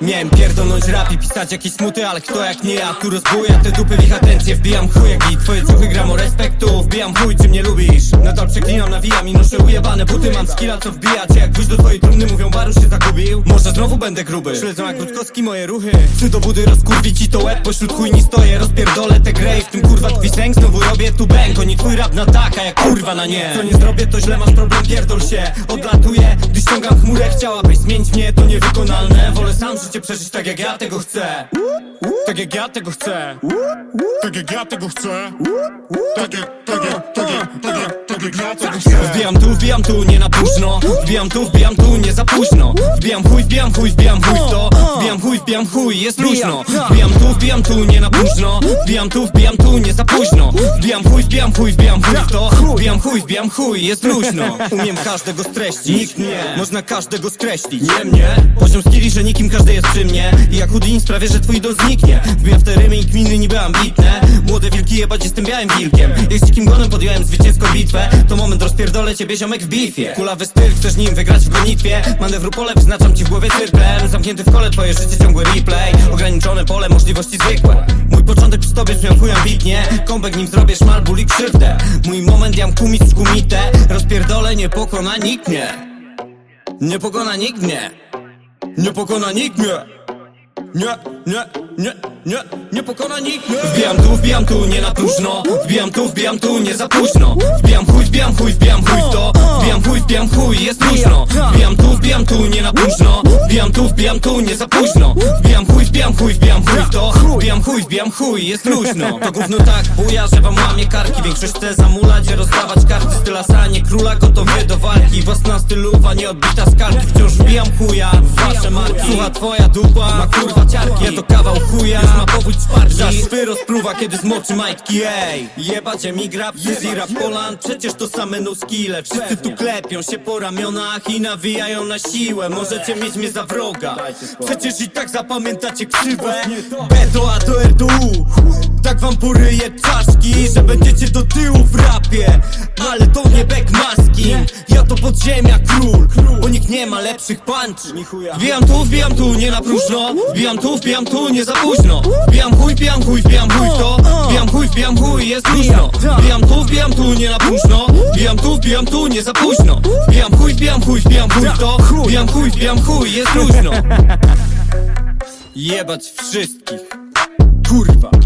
Miałem pierdolnąć rap i pisać jakieś smuty, ale kto jak nie ja Tu rozbuja te dupy w ich atencję, wbijam chuj jak i twoje ciuchy gram o respektu. Wbijam chuj, czy mnie lubisz. Nadal przeklinam, nawijam i noszę ujebane buty. Mam skilla co wbijać, jak pójść do twojej trumny. Mówią Baru się zagubił. Może znowu będę gruby. Śledzą jak Rutkowski moje ruchy. Chcę do budy rozkurwić ci to łeb, pośród chuj nie stoję. Rozpierdolę te grey, w tym kurwa twój sęk Znowu robię tu bęk, oni twój rap na jak kurwa na nie. Co nie zrobię to źle, masz problem, pierdol się. Odlatuję, gdy ściągam chmurę. Chciałabyś zmienić mnie, to niewykonalne. Wolę sam życie przeżyć tak jak ja tego chcę. Tak jak ja tego chcę. Tak jak ja tego chcę. Tak jak, tak jak, tak jak, tak jak, tak jak ja tego chcę. Wbijam tu, wbijam tu, nie na próżno Wbijam tu, wbijam tu, nie za późno. Wbijam chuj, wbijam chuj, wbijam chuj w to. Wbijam chuj, wbijam chuj, jest luźno. Wbijam tu, wbijam tu, nie na próżno Wbijam tu, wbijam tu, nie za późno. Wbijam chuj, wbijam chuj, wbijam chuj w to. Wbijam chuj, wbijam chuj, jest luźno. Umiem każdego streścić. Nikt nie, można każdego skreślić. Nie mnie, poziom skilli, że nikim każdy jest przy mnie. I jak Houdini sprawię, że twój idol zniknie. Wbijam w te rymy i kminy niby ambitne Młode wilki jebać jestem białym wilkiem. Jak z dzikim gonem podjąłem zwycięską bitwę. To moment rozpierdolę ciebie ziomek w bitwie Kulawy styl, chcesz nim wygrać w gonitwie. Manewru pole wyznaczam ci w głowie cyrklem Zamknięty w kole twoje życie ciągły replay. Ograniczone pole, możliwości zwykłe. Mój początek przy tobie brzmiał chuj ambitnie Kąbek nim zrobię szmal, ból i krzywdę. Mój moment jam kumic kumite Rozpierdolę, nie pokona nikt mnie. Nie pokona nikt mnie. Nie pokona nikt mnie. Nie, nie, nie, nie, nie pokona nikt mnie Wbijam tu, wbijam tu, nie na próżno Wbijam tu, wbijam tu, nie za późno. Wbijam chuj, wbijam chuj, wbijam chuj w to. Wbijam chuj, wbijam chuj, jest luźno Wbijam tu, wbijam tu, nie na próżno Wbijam tu, wbijam tu, nie za późno. Wbijam chuj, wbijam chuj, wbijam chuj w to. Wbijam chuj, wbijam chuj, jest luźno. To gówno tak buja, że wam łamie karki. Większość chce zamulać, rozdawać karty. Styla sanie króla, gotowy do walki. Własna stylowa, nie odbita z kalki Wciąż wbijam chuja w wasze marki. Słucha twoja dupa, ma kurwa ciarki. Ja to kawał chuja, ma powódź Zaś swy rozpruwa, kiedy zmoczy majtki Ej, jebać emigrap, Easy rap Poland Przecież to same no skille Wszyscy tu klepią się po ramionach I nawijają na siłę. Możecie mieć mnie za wroga. Przecież i tak zapamiętacie krzywę. Beto, a to R do U Tak wam poryję czaszki Że będziecie do tyłu w rapie. Ale to nie backmasking Ja to podziemia król nie ma lepszych punch. Wbijam tu, wbijam tu, nie na próżno. Wbijam tu, wbijam tu, nie za późno. Wbijam chuj, wbijam chuj, wbijam chuj w to. Wbijam chuj, wbijam chuj, jest luźno. Wbijam tu, wbijam tu, nie na próżno. Wbijam tu, wbijam tu, nie za późno. Wbijam chuj, wbijam chuj, wbijam chuj w to. Wbijam chuj, wbijam chuj, jest luźno. Jebać wszystkich. Kurwa